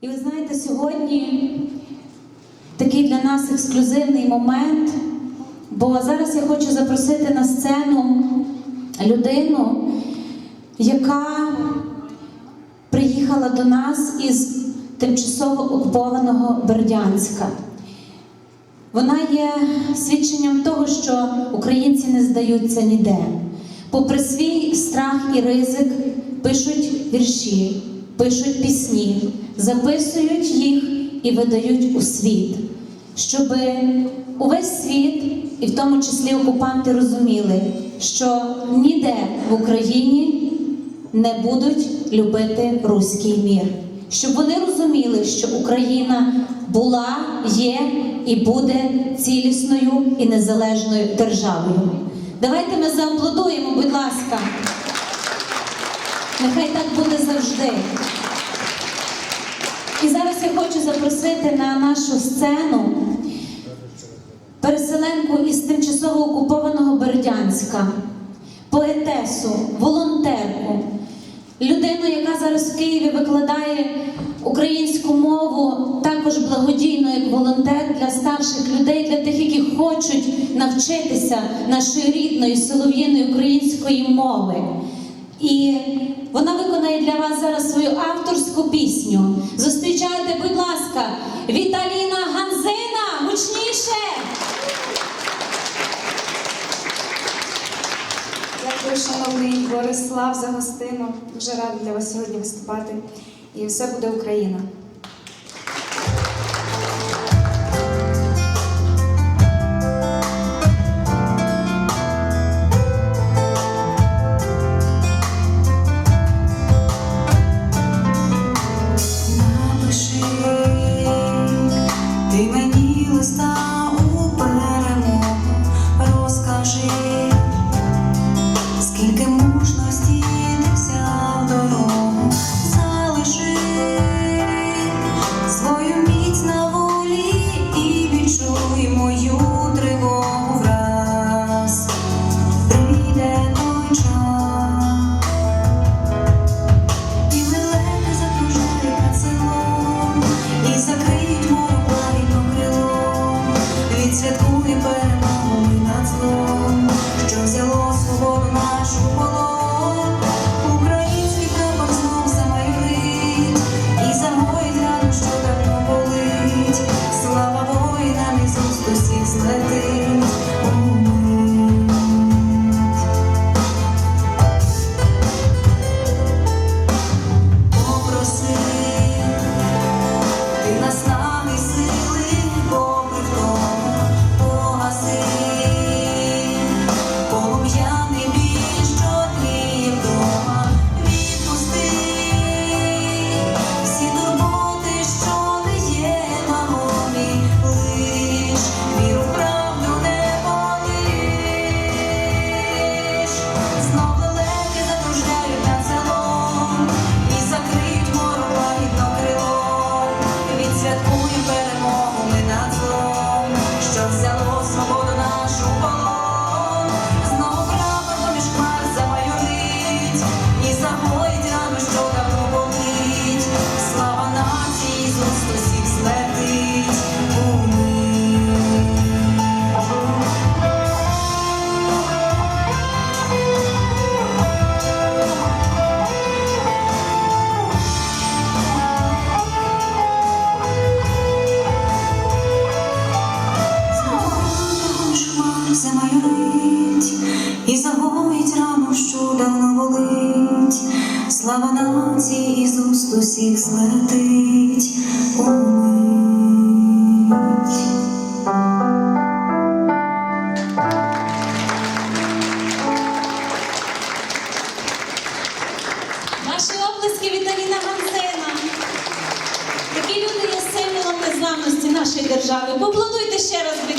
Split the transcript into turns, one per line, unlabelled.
І ви знаєте, сьогодні такий для нас ексклюзивний момент, бо зараз я хочу запросити на сцену людину, яка приїхала до нас із тимчасово окупованого Бердянська. Вона є свідченням того, що українці не здаються ніде. Попри свій страх і ризик, пишуть вірші, пишуть пісні, записують їх і видають у світ, щоб увесь світ, і в тому числі окупанти, розуміли, що ніде в Україні не будуть любити руський мір. Щоб вони розуміли, що Україна була, є і буде цілісною і незалежною державою. Давайте ми зааплодуємо, будь ласка. Нехай так буде завжди. І зараз я хочу запросити на нашу сцену переселенку із тимчасово окупованого Бердянська, поетесу, волонтерку, людину, яка зараз в Києві викладає українську мову, також благодійно як волонтер для старших людей, для тих, які хочуть навчитися нашої рідної солов'їної української мови. І вона виконає для вас зараз свою авторську пісню. Зустрічайте, будь ласка, Віталіна Ганзина, гучніше!
Дякую, шановний Борислав, за гостину. Дуже рада для вас сьогодні виступати. І все буде Україна.
мою Нації із уст усіх злетить умить.
Ваші оплески Віталіна Ганзина. Такі люди є символом незламності нашої держави. Поаплодуйте ще раз, будь